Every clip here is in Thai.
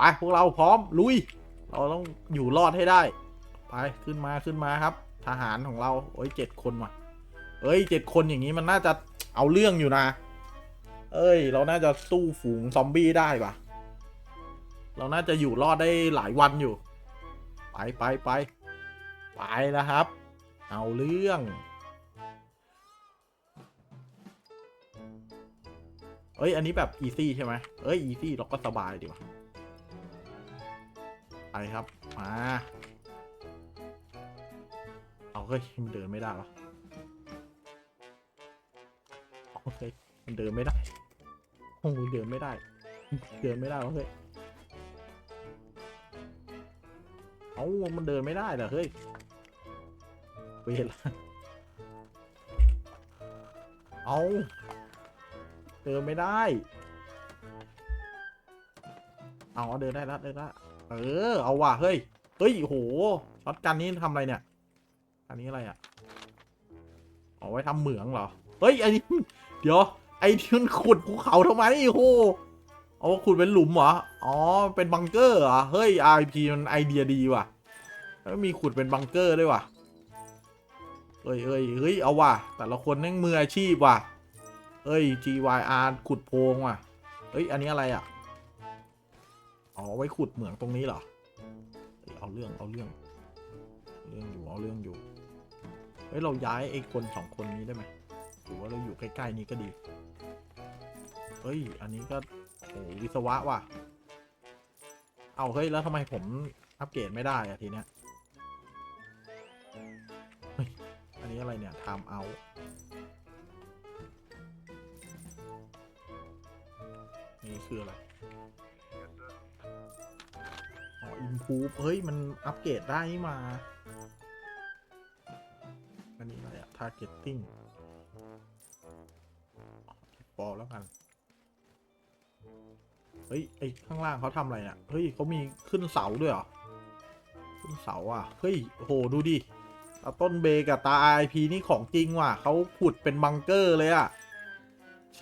ไปพวกเราพร้อมลุย เราต้องอยู่รอดให้ได้ ไปขึ้นมาขึ้นมาครับ ทหารของเราโอ้ยเจ็ดคนว่ะ เอ้ยเจ็ดคนอย่างนี้มันน่าจะเอาเรื่องอยู่นะ เอ้ย เราน่าจะสู้ฝูงซอมบี้ได้ปะเราน่าจะอยู่รอดได้หลายวันอยู่ ไปไปไปไปแล้วครับ เอาเรื่องเอ้ย อันนี้แบบอีซี่ใช่ไหมเอ้ย อีซี่เราก็สบายดีว่ะ ครับ มา เอาเฮ้ย มันเดินไม่ได้วะโอเคมันเดินไม่ได้โอ้โหเดินไม่ได้ เดินไม่ได้วะเฮ้ย เอามันเดินไม่ได้เหรอเฮ้ยเวลาเอาเดินไม่ได้ เอาเดินได้แล้วเดินได้ เออ เอาว่ะ เฮ้ย เฮ้ยโหช็อตกันนี้ทำอะไรเนี่ย อันนี้อะไรอะเอาไว้ทำเหมืองเหรอ เฮ้ยไอ้นี่เดี๋ยว ไอ้ที่มันขุดภูเขาทำไมโอ้โหเอาว่าขุดเป็นหลุมเหรอ อ๋อ เป็นบังเกอร์เหรอ เฮ้ย RP มันไอเดียดีว่ะแล้วมีขุดเป็นบังเกอร์ด้วยว่ะ เฮ้ยเฮ้ยเฮ้ย เอาว่ะ แต่ละคนนั่งมืออาชีพว่ะ เฮ้ย GYR ขุดโพงว่ะ เฮ้ย อันนี้อะไรอะ อ๋อไว้ขุดเหมืองตรงนี้เหรอ เอาเรื่องเอาเรื่อง เรื่องอยู่เอาเรื่องอยู่ เฮ้ยเราย้ายไอ้คนสองคนนี้ได้ไหมหรือว่าเราอยู่ใกล้ๆนี้ก็ดี เฮ้ยอันนี้ก็โอ้วิศวะว่ะ เอาเฮ้ยแล้วทำไมผมอัปเกรดไม่ได้อะทีเนี้ยเฮ้ยอันนี้อะไรเนี่ย time out นี่คืออะไร อ๋อ improve เฮ้ย มันอัปเกรดได้มา อันนี้อะไรอะ targeting บอลแล้วกัน เฮ้ย ไอข้างล่างเขาทำอะไรเนี่ยเฮ้ยเขามีขึ้นเสาด้วยเหรอ ขึ้นเสาอะ เฮ้ยโหดูดิตาต้นเบกับตาไอพีนี่ของจริงว่ะเขาขุดเป็นบังเกอร์เลยอะเช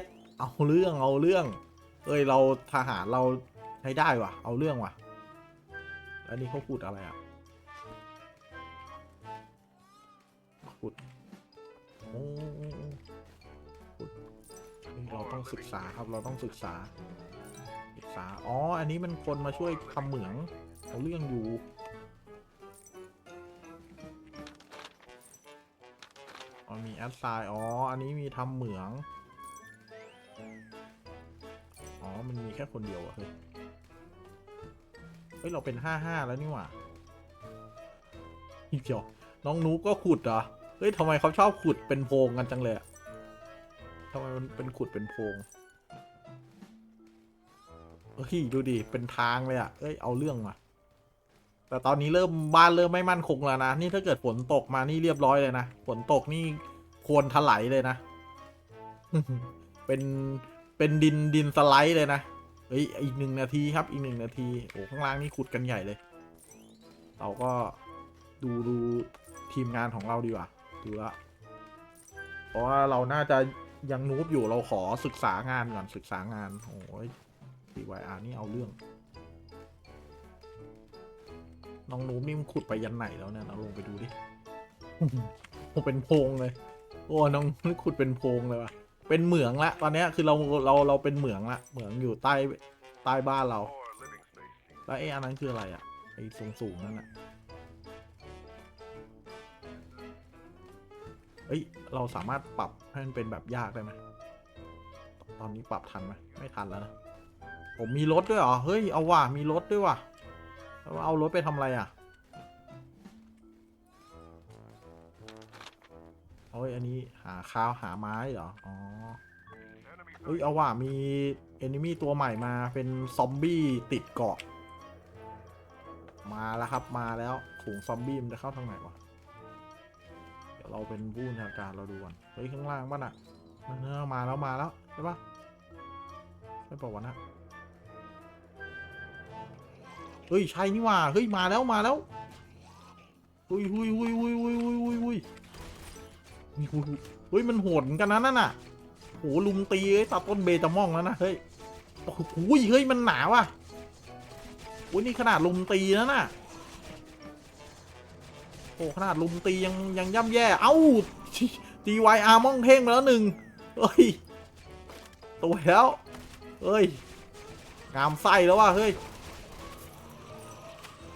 ดเอาเรื่องเอาเรื่อง เอ้ยเราทหารเราให้ได้ว่ะ เอาเรื่องว่ะ แล้วนี่เขาขุดอะไรอะขุดโอ้ขุดเฮ้ยเราต้องศึกษาครับเราต้องศึกษา ศึกษา อ๋อ อันนี้มันคนมาช่วยทำเหมืองเอาเรื่องอยู่อ๋อมีแอดไซน์อ๋อ อันนี้มีทำเหมือง อ๋อ มันมีแค่คนเดียวอะเฮ้ย เฮ้ยเราเป็นห้าห้าแล้วนี่หว่าอีกเดียวน้องนูก็ขุดเหรอ เฮ้ยทำไมเขาชอบขุดเป็นโพงกันจังเลยทำไมมันเป็นขุดเป็นโพงเฮ้ยดูดิ เป็นทางเลยอะเอ้ยเอาเรื่องว่ะแต่ตอนนี้เริ่มบ้านเริ่มไม่มั่นคงแล้วนะ นี่ถ้าเกิดฝนตกมานี่เรียบร้อยเลยนะ ฝนตกนี่คลนถลายเลยนะ เป็นเป็นดินดินสไลด์เลยนะ เฮ้ยอีกหนึ่งนาทีครับอีกหนึ่งนาทีโอ้ข้างล่างนี่ขุดกันใหญ่เลย เราก็ดูดูทีมงานของเราดีกว่าดูละเพราะว่าเราน่าจะยังนูบอยู่เราขอศึกษางานก่อนศึกษางานโอ้ย CYR นี่เอาเรื่อง น้องนูบนี่มันขุดไปยันไหนแล้วเนี่ยเราลงไปดูดิโอ้เป็นโพงเลย โอ้น้องขุดเป็นโพงเลยว่ะ เป็นเหมืองละตอนนี้คือเราเราเราเป็นเหมืองละเหมืองอยู่ใต้ใต้บ้านเราแล้วไอ้อันนั้นคืออะไรอะไอ้สูงสูงๆนั่นอะเอ้ยเราสามารถปรับให้มันเป็นแบบยากได้ไหมตอนนี้ปรับทันไหมไม่ทันแล้วนะผมมีรถด้วยเหรอเฮ้ยเอาว่ะมีรถด้วยว่ะแล้วเอารถไปทำอะไรอะ โอ้ยอันนี้หาคาวหาไม้เหรอ อ๋อเฮ้ยเอาว่ามีเอนิมี่ตัวใหม่มาเป็นซอมบี้ติดเกาะ มาแล้วครับมาแล้วขุงซอมบี้มันจะเข้าทางไหนวะเดี๋ยวเราเป็นผู้นาการเราดูก่อนเฮ้ยข้างล่างบ้านอะมันเออมาแล้วมาแล้วใช่ปะไม่ปะวะนะเฮ้ยใช่นี่ว่าเฮ้ยมาแล้วมาแล้วหุยหุยหุยหุยหุยหุยหุย เฮ้ยมันโหดกันนะนั่นน่ะโหลุมตีไอ้ตาต้นเบจะมองแล้วนะเฮ้ยโอ้โหเฮ้ยมันหนาว่ะโอ้ยนี่ขนาดลุมตีนะน่ะโอ้ขนาดลุมตียังยังย่ำแย่ เอ้า DYR มองเท่งมาแล้วหนึ่งเฮ้ยตัวแล้วเฮ้ยงามไส้แล้วว่ะเฮ้ย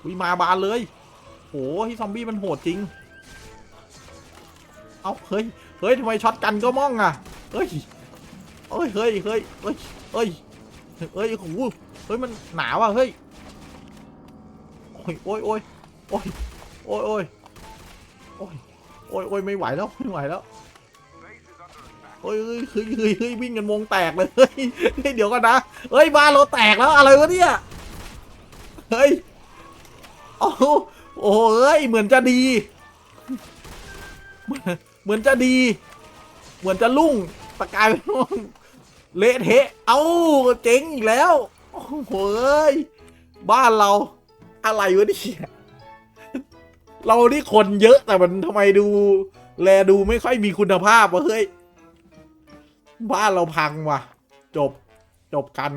วิมาบานเลยโหที่ซอมบี้มันโหดจริง เอ้าเฮ้ยเฮ้ยทำไมช็อตกันก็ม่องอะเฮ้ยเฮ้ยเฮ้ยเฮ้ยเฮ้ยเฮ้ยเฮ้ยโอ้โหเฮ้ยมันหนาว่ะเฮ้ยโอ้ยโอ้ยโอ้ยโอ้ยโอ้ยโอ้ยโอ้ยโอ้ยโอ้ยไม่ไหวแล้วไม่ไหวแล้วเฮ้ยเฮ้ยเฮ้ยเฮ้ยวิ่งกันวงแตกเลยเฮ้ยเดี๋ยวก่อนนะเฮ้ยบ้านเราแตกแล้วอะไรวะเนี่ยเฮ้ยโอ้โหโอ้โหเฮ้ยเหมือนจะดี เหมือนจะดี เหมือนจะลุ่งตะกายเป็นเละเทะ เอ้าเจ๊งอีกแล้ว โอ้โหเอ้ยบ้านเราอะไรวะเนี่ยเรานี่คนเยอะแต่มันทำไมดู แลดูไม่ค่อยมีคุณภาพวะเฮ้ย บ้านเราพังว่ะ จบจบกัน